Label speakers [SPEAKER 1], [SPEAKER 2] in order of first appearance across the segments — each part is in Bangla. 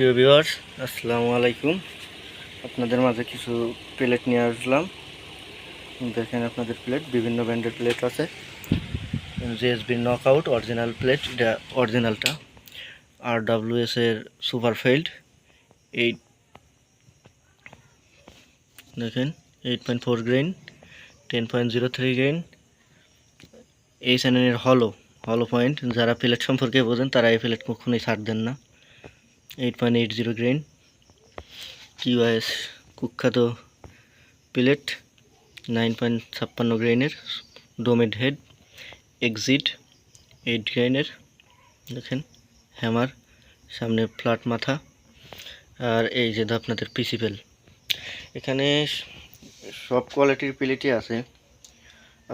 [SPEAKER 1] প্রিয় ভিউয়ার্স আসসালামু আলাইকুম। আপনাদের মাঝে কিছু প্লেট নিয়ে আসলাম। দেখেন আপনাদের প্লেট বিভিন্ন ব্র্যান্ডের প্লেট আছে। জিএসবি নকআউট অরিজিনাল প্লেট এটা অরিজিনালটা আর ডাব্লিউএস এর সুপার ফেল্ড এইট দেখেন eight point four grain ten point zero three grain এই চ্যানেলের হলো হলো পয়েন্ট যারা প্লেট সম্পর্কে বোঝেন, তারা এই প্লেট কখনোই ছাড় দেন না। Eight point eight zero grain TYS কুখ্যাত প্লেট নাইন পয়েন্ট ছাপ্পান্ন গ্রেনের ডোমেড হেড এক্সিট এইট গ্রেনের দেখেন হ্যামার সামনে ফ্ল্যাট মাথা, আর এই যে আপনাদের পিসিপেল এখানে সব কোয়ালিটির প্লেটই আছে।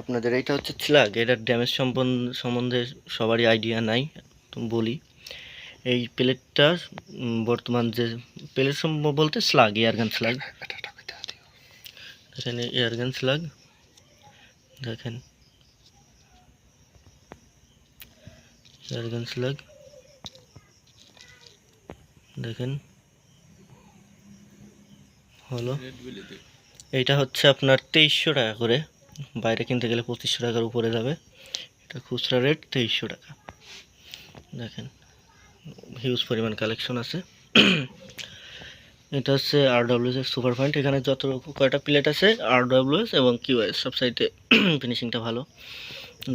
[SPEAKER 1] আপনাদের এইটা হচ্ছে স্লাগ এটার ড্যামেজ সম্বন্ধে সম্বন্ধে সবারই আইডিয়া নাই, বলি। এই প্লেটটা বর্তমান যে প্লেট সম্ভব বলতে স্লাগ এয়ারগান স্লাগ এখানে এয়ারগান স্লাগ দেখেন। এয়ারগান স্লাগ দেখেন। হলো। এইটা হচ্ছে আপনার তেইশশো টাকা করে। বাইরে কিনতে গেলে পঁচিশশো টাকার উপরে যাবে। এটা খুচরা রেট তেইশশো টাকা। দেখেন। হিউজ পরিমাণ কালেকশন আছে। এটা হচ্ছে আর এর সুপার পয়েন্ট। এখানে যত কয়টা প্লেট আছে আর ডাব্লিউএস এবং কিউএস সব সাইডে ফিনিশিংটা ভালো।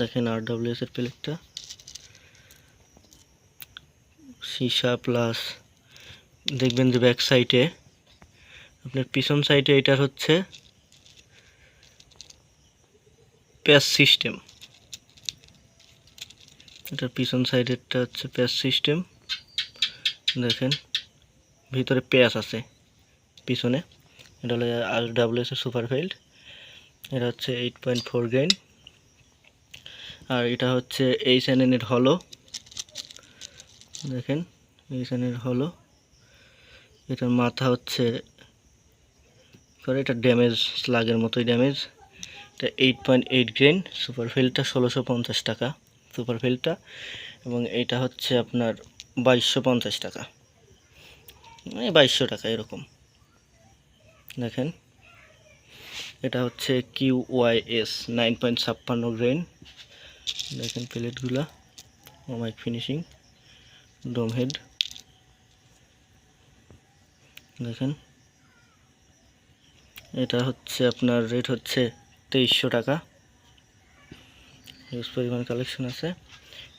[SPEAKER 1] দেখেন আর এর প্লেটটা। সীসা প্লাস দেখবেন যে ব্যাক সাইডে আপনার পিছন সাইডে এটার হচ্ছে প্যাচ সিস্টেম এটার পিছন সাইডেরটা হচ্ছে প্যাচ সিস্টেম দেখেন, ভিতরে পেঁয়াজ আছে, পিছনে। এটা হলো আর ডাব্লিউএস সুপার ফিল্ড এটা হচ্ছে এইট পয়েন্ট ফোর গ্রেন আর এটা হচ্ছে এইচ এন এর হলো দেখেন, এইচ এন এর হলো এটার মাথা হচ্ছে এটা ড্যামেজ স্লাগের মতোই ড্যামেজ এটা eight point eight grain super ফিল্ডটা ষোলোশো পঞ্চাশ টাকা সুপার ফিল্ডটা এবং এটা হচ্ছে আপনার বাইশশো পঞ্চাশ টাকা। এই বাইশশো টাকা এরকম। দেখেন, এটা হচ্ছে Q Y S, nine point ছাপ্পান্ন গ্রেন দেখেন প্লেটগুলা ওমাইক ফিনিশিং, ডোম হেড। দেখেন, এটা হচ্ছে আপনার রেট হচ্ছে তেইশশো টাকা। হিউজ পরিমাণ কালেকশন আছে।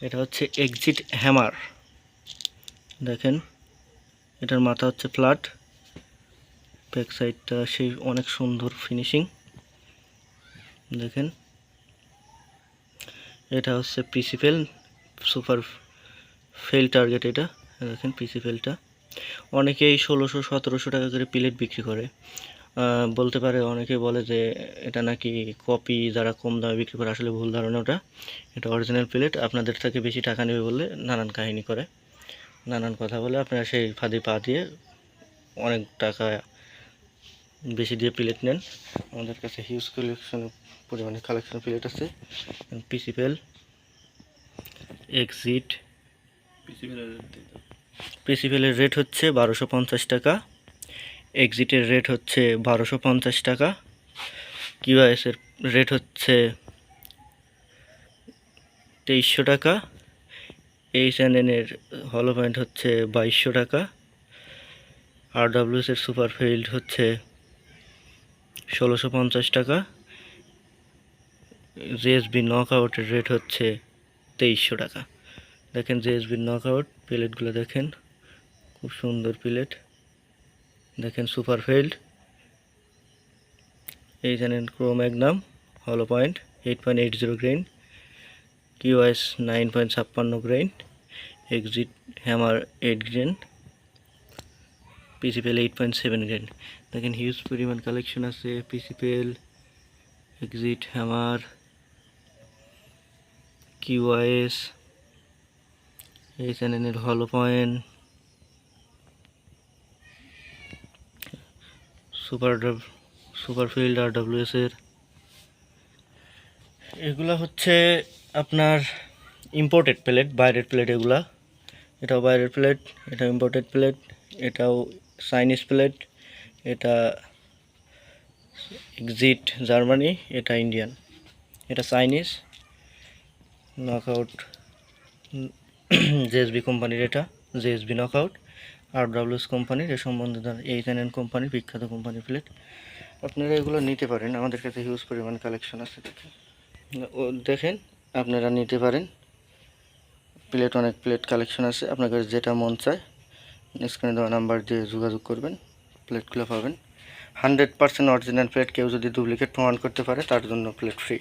[SPEAKER 1] এটা হচ্ছে এক্সিট হ্যামার দেখেন, এটার মাথা হচ্ছে ফ্ল্যাট ব্যাক সাইডটা সেই অনেক সুন্দর ফিনিশিং দেখেন। এটা হচ্ছে পিসিফেল সুপার ফেল টার্গেট এটা, দেখেন পিসিফেলটা অনেকেই ষোলোশো, সতেরোশো টাকা করে প্লেট বিক্রি করে। বলতে পারে অনেকে বলে যে এটা নাকি কপি যারা কম দামে বিক্রি করে, আসলে ভুল ধারণা ওটা। এটা অরিজিনাল প্লেট আপনাদের থেকে বেশি টাকা নেবে বলে নানান কাহিনী করে। নানান কথা বলে আপনারা সেই ফাঁদে পা দিয়ে অনেক টাকা বেশি দিয়ে প্লেট নেন। আমাদের কাছে হিউজ কালেকশন পরিমাণে কালেকশন প্লেট আছে। পিসিপেল এক্সিট পিসিপেলের রেট হচ্ছে বারোশো পঞ্চাশ টাকা। এক্সিটের রেট হচ্ছে বারোশো পঞ্চাশ টাকা। কিউআইএসের রেট হচ্ছে তেইশশো টাকা। এইচ এন এর হলো পয়েন্ট হচ্ছে বাইশশো টাকা। আর ডাব্লিউএসের সুপার ফিল্ড হচ্ছে ষোলোশো পঞ্চাশ টাকা। জেএসবি নক আউটের রেট হচ্ছে তেইশশো টাকা। দেখেন জেএসবি নক আউট প্লেটগুলো দেখেন, খুব সুন্দর প্লেট দেখেন সুপার ফিল্ড এই জানেন ক্রো ম্যাগনাম হলো point eight point eight zero grain QS nine point ছাপ্পান্ন grain, exit hammer eight grain, PCPL eight point seven grain. দেখেন হিউজ পরিমাণ কালেকশন আছে, পিসিপিএল, এক্সিট হ্যামার, কিউআইএস এই চ্যানেলের হলো পয়েন্ট সুপার সুপার ফিল্ড আর ডাব্লিউএস এর। এগুলা হচ্ছে আপনার ইম্পোর্টেড প্লেট বাইরের প্লেট এগুলা। এটাও বাইরের প্লেট এটা ইম্পোর্টেড প্লেট এটাও চাইনিজ প্লেট এটা এক্সিট জার্মানি এটা ইন্ডিয়ান এটা চাইনিজ নক নকআউট জেএসবি কোম্পানির এটা জেএসবি নকআউট আর ডাব্লিউএস কোম্পানির এ সম্বন্ধে এইচ এন এন কোম্পানির বিখ্যাত কোম্পানির প্লেট আপনারা এগুলো নিতে পারেন, আমাদের কাছে হিউজ পরিমাণ কালেকশন আছে। দেখেন আপনারা নিতে পারেন। প্লেট, অনেক প্লেট কালেকশন আছে। আপনার কাছে যেটা মন চায়, স্ক্রিনে দেওয়া নাম্বার দিয়ে যোগাযোগ করবেন, প্লেটগুলো পাবেন। হান্ড্রেড পার্সেন্ট অরিজিনাল প্লেট কেউ যদি ডুপ্লিকেট প্রমাণ করতে পারে, তার জন্য প্লেট ফ্রি।